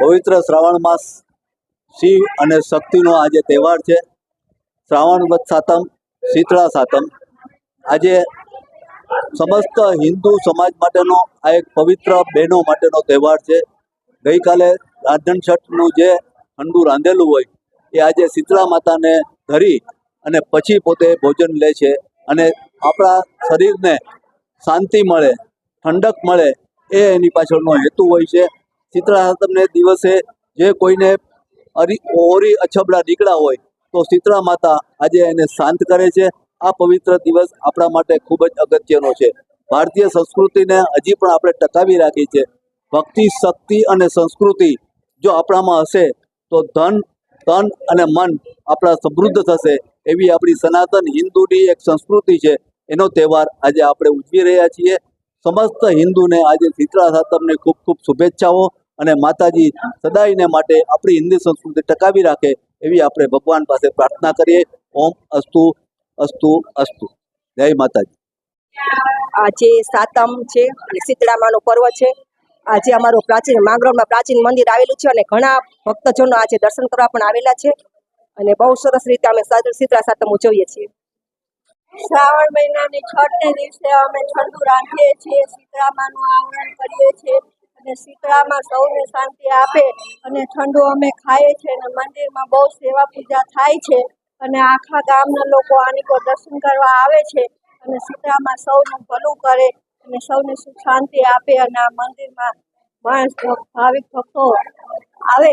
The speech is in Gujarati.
પવિત્ર શ્રાવણ માસ શિવ અને શક્તિનો આજે તહેવાર છે. શ્રાવણ સાતમ, શીતળા સાતમ. આજે સમસ્ત હિન્દુ સમાજ માટેનો આ એક પવિત્ર બહેનો માટેનો તહેવાર છે. ગઈકાલે રાંધણ છઠનું જે ઠંડુ રાંધેલું હોય, એ આજે શીતળા માતાને ધરી અને પછી પોતે ભોજન લે છે અને આપણા શરીરને શાંતિ મળે, ઠંડક મળે, એ એની પાછળનો હેતુ હોય છે. શીતળા સાતમને દિવસે જે કોઈને અરી ઓરી અછબડા નીકળ્યા હોય, તો શીતળા માતા આજે એને શાંત કરે છે. આ પવિત્ર દિવસ આપણા માટે ખૂબ જ અગત્યનો છે. ભારતીય સંસ્કૃતિને હજી પણ આપણે ટકાવી રાખી છે. ભક્તિ, શક્તિ અને સંસ્કૃતિ જો આપણામાં હશે, તો ધન, તન અને મન આપણા સમૃદ્ધ થશે. એવી આપણી સનાતન હિન્દુની એક સંસ્કૃતિ છે. એનો તહેવાર આજે આપણે ઉજવી રહ્યા છીએ. સમસ્ત હિન્દુને આજે શીતળા સાતમને ખૂબ ખૂબ શુભેચ્છાઓ અને માતાજી સદાયને માટે આપણી હિન્દી સંસ્કૃતિ ટકાવી રાખે એવી આપણે ભગવાન પાસે પ્રાર્થના કરીએ. ઓમ અસ્તુ અસ્તુ અસ્તુ. જય માતાજી. આજે સાતમ છે અને શીતળામાનું પર્વ છે. આજે અમારું પ્રાચીન માંગરોળમાં પ્રાચીન મંદિર આવેલું છે અને ઘણા ભક્તજનો આજે દર્શન કરવા પણ આવેલા છે. અને બહુ સરસ રીતે અમે શીતળા સાતમ ઉજવીએ છીએ. શ્રાવણ મહિનાની છઠને દિવસે અમે ઠંડુ રાંધીએ છીએ. શીતળામાનું આવરણ કરીએ છીએ અને શીતળામાં સૌને શાંતિ આપે અને ઠંડુ અમે ખાઈએ છીએ અને મંદિરમાં બહુ સેવા પૂજા થાય છે અને આખા ગામના લોકો આની પર દર્શન કરવા આવે છે અને શીતળામાં સૌનું ભલું કરે અને સૌને સુખ શાંતિ આપે અને આ મંદિરમાં માણસ ભાવિક ભક્તો આવે.